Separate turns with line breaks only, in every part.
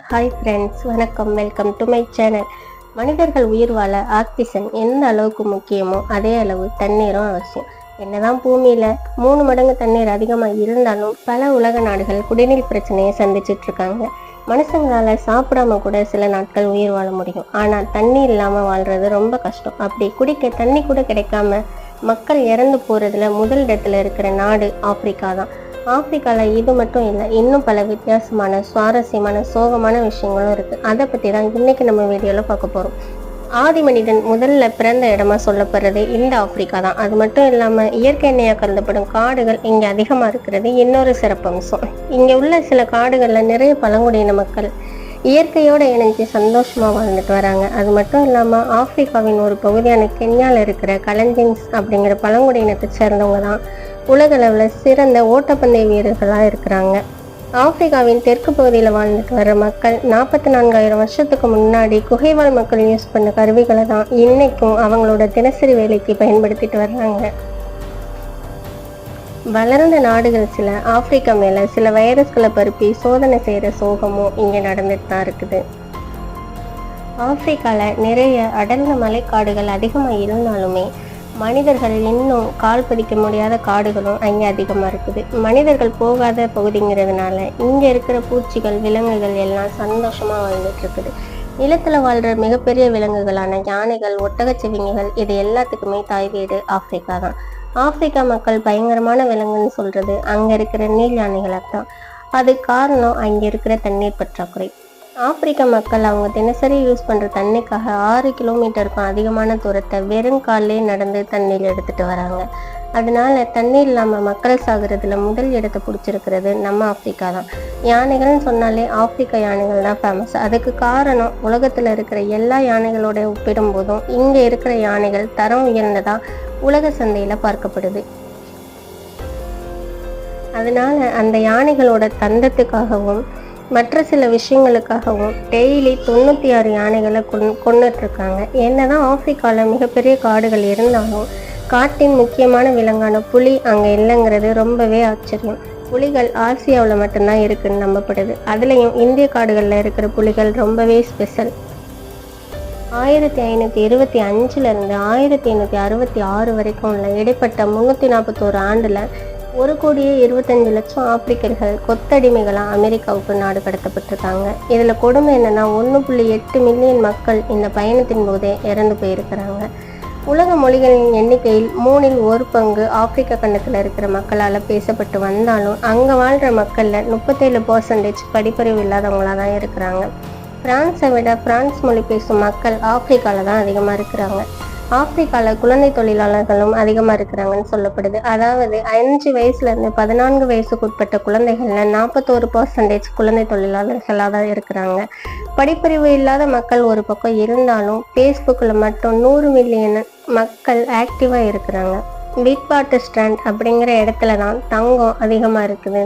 Hi friends வணக்கம். Welcome to my channel மனிதர்கள் உயிர் வாழ ஆக்சிஜன் எந்த அளவுக்கு முக்கியமோ அதே அளவு தண்ணீரும் அவசியம். என்னதான் பூமியில் மூணு மடங்கு தண்ணீர் அதிகமாக இருந்தாலும் பல உலக நாடுகள் குடிநீர் பிரச்சனையை சந்திச்சிட்டு இருக்காங்க. மனுஷங்களால் சாப்பிடாம கூட சில நாட்கள் உயிர் வாழ முடியும். ஆனால் தண்ணி இல்லாமல் வாழ்றது ரொம்ப கஷ்டம். அப்படி குடிக்க தண்ணி கூட கிடைக்காம மக்கள் இறந்து போகிறதுல முதல் இடத்துல இருக்கிற நாடு ஆப்பிரிக்கா தான் ஆப்பிரிக்காவில் இது மட்டும் இல்லை இன்னும் பல வித்தியாசமான சுவாரஸ்யமான சோகமான விஷயங்களும் இருக்குது அதை பற்றி தான் இன்றைக்கி நம்ம வீடியோவில் பார்க்க போகிறோம் ஆதி மனிதன் முதல்ல பிறந்த இடமா சொல்லப்படுறது இந்த ஆப்பிரிக்கா தான். அது மட்டும் இல்லாமல் இயற்கை எண்ணெயாக கருதப்படும் காடுகள் இங்கே அதிகமாக இருக்கிறது இன்னொரு சிறப்பம்சம் இங்கே உள்ள சில காடுகளில் நிறைய பழங்குடியின மக்கள் இயற்கையோடு இணைஞ்சு சந்தோஷமாக வாழ்ந்துட்டு வராங்க. அது மட்டும் இல்லாமல் ஆப்பிரிக்காவின் ஒரு பகுதியான கென்யாவில் இருக்கிற கலஞ்சின்ஸ் அப்படிங்கிற பழங்குடியினத்தை சேர்ந்தவங்க தான் உலகளவில் சிறந்த ஓட்டப்பந்தய வீரர்களாக இருக்கிறாங்க. ஆப்பிரிக்காவின் தெற்கு பகுதியில் வாழ்ந்துட்டு வர மக்கள் நாற்பத்தி நான்காயிரம் வருஷத்துக்கு முன்னாடி குகைவாழ் மக்கள் யூஸ் பண்ண கருவிகளை தான் இன்னைக்கும் அவங்களோட தினசரி வேலைக்கு பயன்படுத்திட்டு வர்றாங்க. வளர்ந்த நாடுகள் சில ஆப்பிரிக்கா மேல சில வைரஸ்களை பருப்பி சோதனை செய்யற சோகமும் இங்க நடந்துட்டு தான் இருக்குது. ஆப்பிரிக்கால நிறைய அடர்ந்த மலைக்காடுகள் அதிகமா இருந்தாலுமே மனிதர்கள் இன்னும் கால் பதிக்க முடியாத காடுகளும் அங்கே அதிகமாக இருக்குது. மனிதர்கள் போகாத பகுதிங்கிறதுனால இங்கே இருக்கிற பூச்சிகள் விலங்குகள் எல்லாம் சந்தோஷமாக வாழ்ந்துட்டுருக்குது நிலத்தில் வாழ்கிற மிகப்பெரிய விலங்குகளான யானைகள் ஒட்டகச்சிவிங்கிகள் இது எல்லாத்துக்குமே தாய் வீடு ஆப்பிரிக்கா தான். ஆப்பிரிக்கா மக்கள் பயங்கரமான விலங்குன்னு சொல்கிறது அங்கே இருக்கிற நீர் யானைகளை தான் அது காரணம் அங்கே இருக்கிற தண்ணீர் பற்றாக்குறை. ஆப்பிரிக்க மக்கள் அவங்க தினசரி யூஸ் பண்ணுற தண்ணிக்காக ஆறு கிலோமீட்டருக்கும் அதிகமான தூரத்தை வெறும் காலிலே நடந்து தண்ணீர் எடுத்துகிட்டு வராங்க. அதனால தண்ணி இல்லாமல் மக்கள் சாகுறதுல முதல் இடத்தை பிடிச்சிருக்கிறது நம்ம ஆப்பிரிக்கா தான். யானைகள்னு சொன்னாலே ஆப்பிரிக்க யானைகள் தான் ஃபேமஸ் அதுக்கு காரணம் உலகத்தில் இருக்கிற எல்லா யானைகளோட ஒப்பிடும்போதும் இங்கே இருக்கிற யானைகள் தரம் உயர்ந்ததாக உலக சந்தையில் பார்க்கப்படுது. அதனால அந்த யானைகளோட தந்தத்துக்காகவும் மற்ற சில விஷயங்களுக்காகவும் டெய்லி தொண்ணூற்றி ஆறு யானைகளை கொன் கொண்டுட்ருக்காங்க என்னதான் ஆஃப்ரிக்காவில் மிகப்பெரிய காடுகள் இருந்தாலும் காட்டின் முக்கியமான விலங்கான புலி அங்கே இல்லைங்கிறது ரொம்பவே ஆச்சரியம். புலிகள் ஆசியாவில் மட்டும்தான் இருக்குன்னு நம்பப்படுது. அதுலேயும் இந்திய காடுகளில் இருக்கிற புலிகள் ரொம்பவே ஸ்பெஷல் ஆயிரத்தி ஐநூற்றி இருபத்தி அஞ்சுலேருந்து ஆயிரத்தி ஐநூற்றி அறுபத்தி ஆறு வரைக்கும் உள்ள இடைப்பட்ட முந்நூற்றி நாற்பத்தோரு ஆண்டில் ஒரு கோடியே இருபத்தஞ்சு லட்சம் ஆப்பிரிக்கர்கள் கொத்தடிமைகளாக அமெரிக்காவுக்கு நாடு கடத்தப்பட்டிருக்காங்க இதில் கொடுமை என்னென்னா ஒன்று புள்ளி எட்டு மில்லியன் மக்கள் இந்த பயணத்தின் போதே இறந்து போயிருக்கிறாங்க. உலக மொழிகளின் எண்ணிக்கையில் மூணில் ஒரு பங்கு ஆப்பிரிக்க கண்டத்தில் இருக்கிற மக்களால் பேசப்பட்டு வந்தாலும் அங்கே வாழ்கிற மக்களில் முப்பத்தேழு பர்சன்டேஜ் படிப்பறிவு இல்லாதவங்களாக தான் இருக்கிறாங்க. பிரான்ஸை விட பிரான்ஸ் மொழி பேசும் மக்கள் ஆப்பிரிக்காவில் தான் அதிகமாக இருக்கிறாங்க. ஆப்பிரிக்காவில் குழந்தை தொழிலாளர்களும் அதிகமாக இருக்கிறாங்கன்னு சொல்லப்படுது. அதாவது அஞ்சு வயசுலேருந்து பதினான்கு வயசுக்கு உட்பட்ட குழந்தைகளில் நாற்பத்தோரு பர்சன்டேஜ் குழந்தை தொழிலாளர்களாக தான் இருக்கிறாங்க. படிப்பறிவு இல்லாத மக்கள் ஒரு பக்கம் இருந்தாலும் ஃபேஸ்புக்கில் மட்டும் நூறு மில்லியன் மக்கள் ஆக்டிவாக இருக்கிறாங்க. வீட்பாட்டு ஸ்டாண்ட் அப்படிங்கிற இடத்துல தான் தங்கம் அதிகமாக இருக்குது.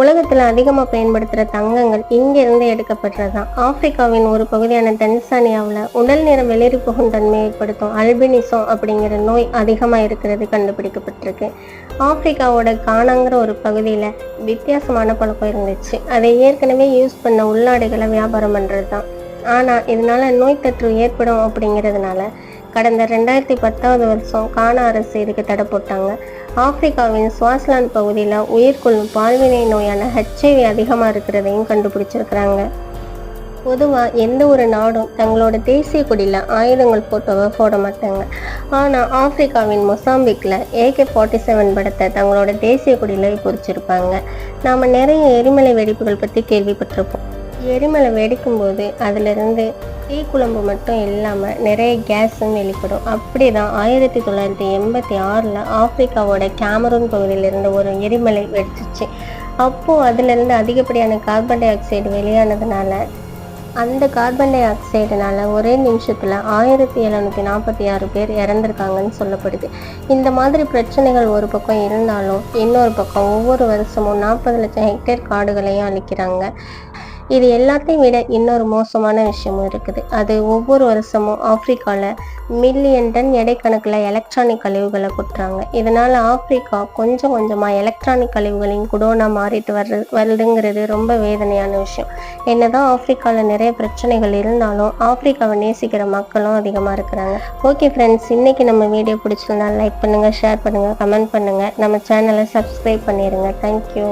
உலகத்தில் அதிகமாக பயன்படுத்துகிற தங்கங்கள் இங்கேருந்து எடுக்கப்படுறது தான் ஆப்பிரிக்காவின் ஒரு பகுதியான தன்சானியாவில் உடல் நிறம் வெளிரி போகும் தன்மை ஏற்படுத்தும் அல்பினிசம் அப்படிங்கிற நோய் அதிகமாக இருக்கிறது கண்டுபிடிக்கப்பட்டிருக்கு. ஆப்பிரிக்காவோட காணாங்கிற ஒரு பகுதியில் வித்தியாசமான பழக்கம் இருந்துச்சு. அதை ஏற்கனவே யூஸ் பண்ண உள்நாடுகளை வியாபாரம் பண்ணுறது தான் ஆனால் இதனால நோய் தொற்று ஏற்படும் அப்படிங்கிறதுனால கடந்த ரெண்டாயிரத்தி பத்தாவது வருஷம் கானா அரசு இதுக்கு தடை போட்டாங்க? ஆப்பிரிக்காவின் சுவாஸ்லாந்து பகுதியில் உயிர்கொள்ளும் பால்வினை நோயான ஹெச்ஐவி அதிகமாக இருக்கிறதையும் கண்டுபிடிச்சிருக்கிறாங்க. பொதுவாக எந்த ஒரு நாடும் தங்களோட தேசிய கொடியில் ஆயுதங்கள் போட்டோவை போட மாட்டாங்க. ஆனால் ஆப்பிரிக்காவின் மொசாம்பிக்கில் ஏகே ஃபார்ட்டி செவன் படத்தை தங்களோட தேசிய கொடியில் பொறிச்சிருப்பாங்க. நாம் நிறைய எரிமலை வெடிப்புகள் பற்றி கேள்விப்பட்டிருப்போம். எரிமலை வெடிக்கும்போது அதிலிருந்து தீக்குழம்பு மட்டும் இல்லாமல் நிறைய கேஸும் வெளிப்படும். அப்படி தான் ஆயிரத்தி தொள்ளாயிரத்தி எண்பத்தி ஆறில் ஆப்பிரிக்காவோட கேமரூன் பகுதியிலிருந்து ஒரு எரிமலை வெடிச்சிச்சு. அப்போது அதிலிருந்து அதிகப்படியான கார்பன் டை ஆக்சைடு வெளியானதுனால அந்த கார்பன் டை ஆக்சைடுனால ஒரே நிமிஷத்தில் ஆயிரத்தி எழுநூற்றி நாற்பத்தி ஆறு பேர் இறந்துருக்காங்கன்னு சொல்லப்படுது. இந்த மாதிரி பிரச்சனைகள் ஒரு பக்கம் இருந்தாலும் இன்னொரு பக்கம் ஒவ்வொரு வருஷமும் நாற்பது லட்சம் ஹெக்டேர் காடுகளையும் அழிக்கிறாங்க. இது எல்லாத்தையும் விட இன்னொரு மோசமான விஷயமும் இருக்குது. அது ஒவ்வொரு வருஷமும் ஆப்பிரிக்காவில் மில்லியன் டன் எடை கணக்கில் எலக்ட்ரானிக் கழிவுகளை கொட்டுறாங்க. இதனால் ஆப்பிரிக்கா கொஞ்சம் கொஞ்சமாக எலக்ட்ரானிக் கழிவுகளின் குடோனாக மாறிட்டு வர்றது வருதுங்கிறது ரொம்ப வேதனையான விஷயம். என்னதான் ஆப்பிரிக்காவில் நிறைய பிரச்சனைகள் இருந்தாலும் ஆப்பிரிக்காவை நேசிக்கிற மக்களும் அதிகமாக இருக்கிறாங்க. ஓகே ஃப்ரெண்ட்ஸ் இன்றைக்கி நம்ம வீடியோ பிடிச்சிருந்தா லைக் பண்ணுங்கள் ஷேர் பண்ணுங்கள் கமெண்ட் பண்ணுங்கள் நம்ம சேனலை சப்ஸ்கிரைப் பண்ணிடுங்க தேங்க்யூ